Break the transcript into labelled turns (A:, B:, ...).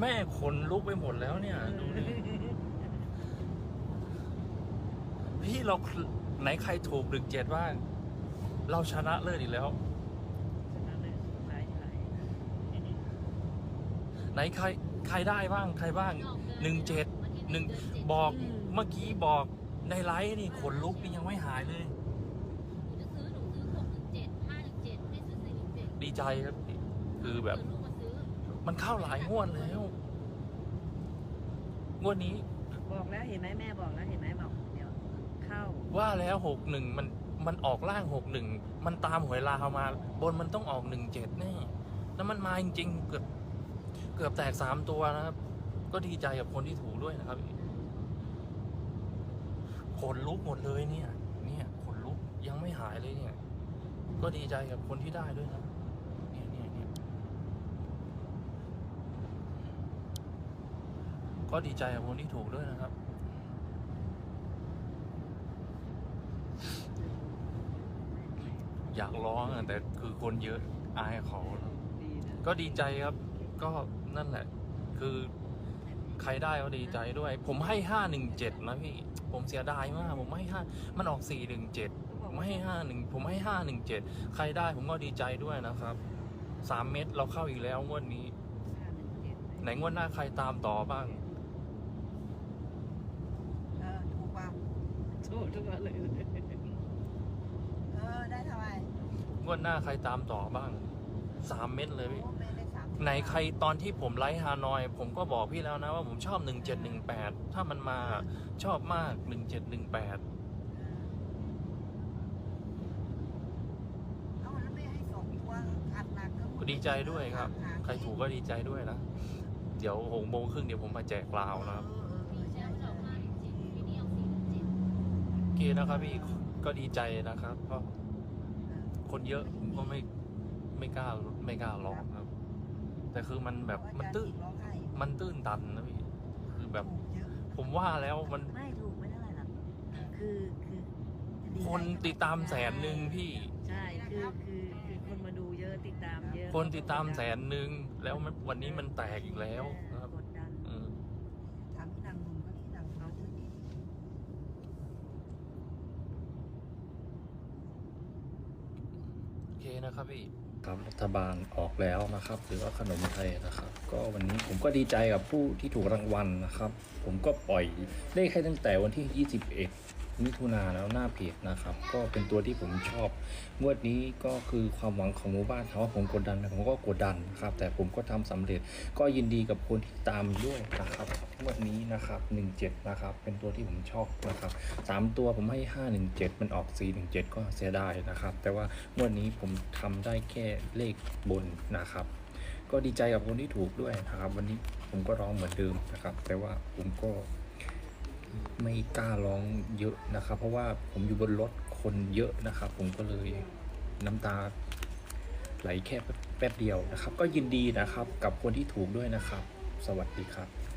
A: แม่ขนลุกไปหมดแล้วเนี่ย ดูดิพี่เราไหนใครถูกดึกเจ็ดบ้างเราชนะเลิศอีกแล้ว
B: ชนะเลยหลายหลาย
A: ไหนใครใครได้บ้างใครบ้างหนึ่งเจ็ดหนึ่งบอกเมื่อกี้บอกในไลฟ์นี่ขนลุกนี่ยังไม่หายเลย
C: หนูจะซื้อหนูซื้อหกหนึ่งเจ็ดห้าหนึ่งเจ็ดไม่ซื้อสี่หนึ่งเจ็ด
A: ดีใจครับพี่คือแบบ
C: ลูก มาซื้อ
A: มันเข้าหลายงวดแล้ว งวดนี้
B: บอกแล้วเห็นไหมแม่บอกแล้วเห็นไหมบอกเดี๋ยวเข้า
A: ว่าแล้วหกหนึ่งมันมันออกล่างหกหนึ่งมันตามหวยลาวมา บนมันต้องออกหนึ่งเจ็ดแน่แล้วมันมาจริงๆเกือบเกือบแตกสามตัวนะครับ ก็ดีใจกับคนที่ถูกด้วยนะครับขนลุกหมดเลยเนี่ย เนี่ยขนลุกยังไม่หายเลยเนี่ย ก็ดีใจกับคนที่ได้ด้วยนะเนี่ยเนี่ยเนี่ย ก็ดีใจกับคนที่ถูกด้วยนะครับ อยากร้องอะแต่คือคนเยอะอายเขา
B: ดีนะ
A: ก็ดีใจครับ ก็นั่นแหละ คือใครได้ก็ดีใจด้วย ผมให้ห้าหนึ่งเจ็ดนะพี่ ผมเสียดายมาก ผมให้ห้ามันออกสี่หนึ่งเจ็ดผมให้ห้าหนึ่งผมให้ห้าหนึ่งเจ็ดใครได้ผมก็ดีใจด้วยนะครับสามเม็ดเราเข้าอีกแล้วงวดนี้
B: ห้าหนึ่งเจ็ด
A: ไหนงวดหน้าใครตามต่อบ้าง
D: เออถูกป่ะ
B: โชว์ทุกวันเลย
D: เออได้เท่าไหร่
A: งวดหน้าใครตามต่อบ้างสามเม็ดเลยพี่
D: โอ้ไม่ได้สามสิบ
A: ไหนใครตอนที่ผมไลฟ์ฮานอย ผมก็บอกพี่แล้วนะว่าผมชอบหนึ่งเจ็ดหนึ่งแปดถ้ามันมาชอบมากหนึ่งเจ็ดหนึ่งแปด
D: เอาแล้วไม่ให้สองตัวอัดหนัก
A: ก็ดีใจด้วยครับ ใครถูกก็ดีใจด้วยนะ เดี๋ยวหกโมงครึ่งเดี๋ยวผมมาแจกลาวนะครับ
D: เออ เค
A: นะครับพี่ก็ดีใจนะครับเพราะคนเยอะผมก็ไม่ไม่กล้าไม่กล้าร้องครับ แต่คือมันแบบมันตื้น
D: ร้องไห้
A: มันตื้นตันนะพี่คือแบบ
D: ถูกเยอะ
A: ผมว่าแล้วมัน
B: ไม่ถูกไม่เท่าไหร่หรอกคือคือดี
A: คนติดตามแสนหนึ่งพี่
B: ใช่คือคือคือคนมาดูเยอะติดตามเยอะ
A: คนติดตามแสนหนึ่งแล้วมันวันนี้มันแตกอีกแล้วนะครับ
B: กดดัน
A: อืม
D: ถามพี่นางนุ่มก็ที่นางเขาเยอะดี
A: โอเค นะครับพี่ครับรัฐบาลออกแล้วนะครับหรือว่าขนมไทยนะครับ ก็วันนี้ผมก็ดีใจกับผู้ที่ถูกรางวัลนะครับ ผมก็ปล่อยเลขให้ตั้งแต่วันที่ 21 มิถุนาแล้วหน้าเพจนะครับ ก็เป็นตัวที่ผมชอบงวดนี้ก็คือความหวังของหมู่บ้านถามว่าผมกดดันไหมผมก็กดดันครับ แต่ผมก็ทำสำเร็จก็ยินดีกับคนที่ตามด้วยนะครับงวดนี้นะครับ17นะครับ เป็นตัวที่ผมชอบนะครับสามตัวผมให้ 517 มันออก 417 ก็เสียดายนะครับ แต่ว่างวดนี้ผมทำได้แค่เลขบนนะครับก็ดีใจกับคนที่ถูกด้วยนะครับ วันนี้ผมก็ร้องเหมือนเดิมนะครับ แต่ว่าผมก็ ไม่กล้าร้องเยอะนะครับ เพราะว่าผมอยู่บนรถคนเยอะนะครับ ผมก็เลยน้ำตาไหลแค่แป๊บเดียวนะครับ ก็ยินดีนะครับกับคนที่ถูกด้วยนะครับ สวัสดีครับ